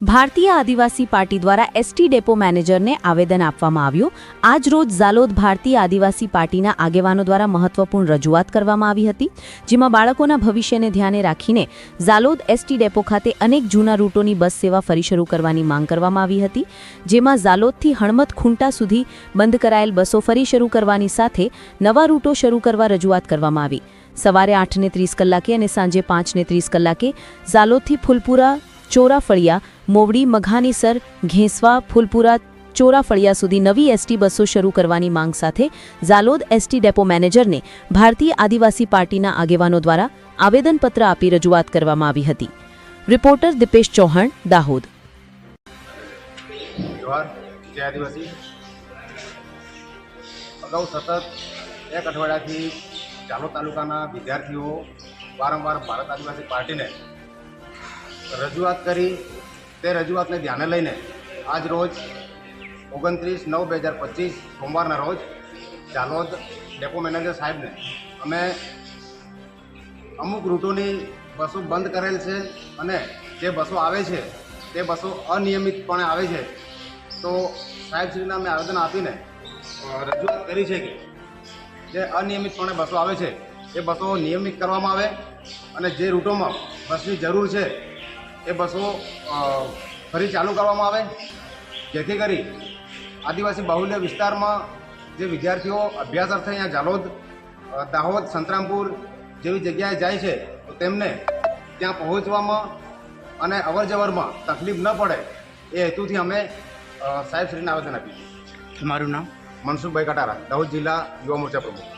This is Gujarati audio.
ભારતીય આદિવાસી પાર્ટી દ્વારા એસટી ડેપો મેનેજરને આવેદન આપવામાં આવ્યું. આજ રોજ ઝાલોદ ભારતીય આદિવાસી પાર્ટીના આગેવાનો દ્વારા મહત્વપૂર્ણ રજૂઆત કરવામાં આવી હતી, જેમાં બાળકોના ભવિષ્યને ધ્યાને રાખીને ઝાલોદ એસટી ડેપો ખાતે અનેક જૂના રૂટોની બસ સેવા ફરી શરૂ કરવાની માંગ કરવામાં આવી હતી, જેમાં ઝાલોદથી હણમત ખૂંટા સુધી બંધ કરાયેલ બસો ફરી શરૂ કરવાની સાથે નવા રૂટો શરૂ કરવા રજૂઆત કરવામાં આવી. સવારે આઠને ત્રીસ કલાકે અને સાંજે પાંચને ત્રીસ કલાકે ઝાલોદથી ફૂલપુરા ચોરાફળિયા, મોવડી મઘાનીસર ઘેંસવા, ફૂલપુરા, ચોરાફળિયા સુધી નવી એસટી બસો શરૂ કરવાની માંગ સાથે ઝાલોદ એસટી ડેપો મેનેજરને ભારતીય આદિવાસી પાર્ટીના આગેવાનો દ્વારા આવેદનપત્ર આપી રજૂઆત કરવામાં આવી હતી. રિપોર્ટર દિપેશ ચૌહાણ, દાહોદ. અગાઉ સતત એક અઠવાડિયાથી ઝાલોદ તાલુકાના વિદ્યાર્થીઓ વારંવાર ભારત આદિવાસી પાર્ટીને રજૂઆત કરી તે રજૂઆતને ધ્યાને લઈને આજ રોજ ઓગણત્રીસ નવ બે હજાર પચીસ સોમવારના રોજ ચાલોદ ડેપો મેનેજર સાહેબને અમે અમુક રૂટોની બસો બંધ કરેલ છે અને જે બસો આવે છે તે બસો અનિયમિતપણે આવે છે. તો સાહેબશ્રીને અમે આવેદન આપીને રજૂઆત કરી છે કે જે અનિયમિતપણે બસો આવે છે, એ બસો નિયમિત કરવામાં આવે અને જે રૂટોમાં બસની જરૂર છે એ બસો ફરી ચાલુ કરવામાં આવે. જેથી કરી આદિવાસી બાહુલ્ય વિસ્તારમાં જે વિદ્યાર્થીઓ અભ્યાસ અર્થે અહીંયા જાલોદ દાહોદ સંતરામપુર જેવી જગ્યાએ જાય છે તો તેમને ત્યાં પહોંચવામાં અને અવર જવરમાં તકલીફ ન પડે એ હેતુથી અમે સાહેબ સાહેબશ્રીને આવેદન આપ્યું તમારું નામ? મનસુખભાઈ કટારા દાહોદ જિલ્લા યુવા મોરચા પ્રમુખ.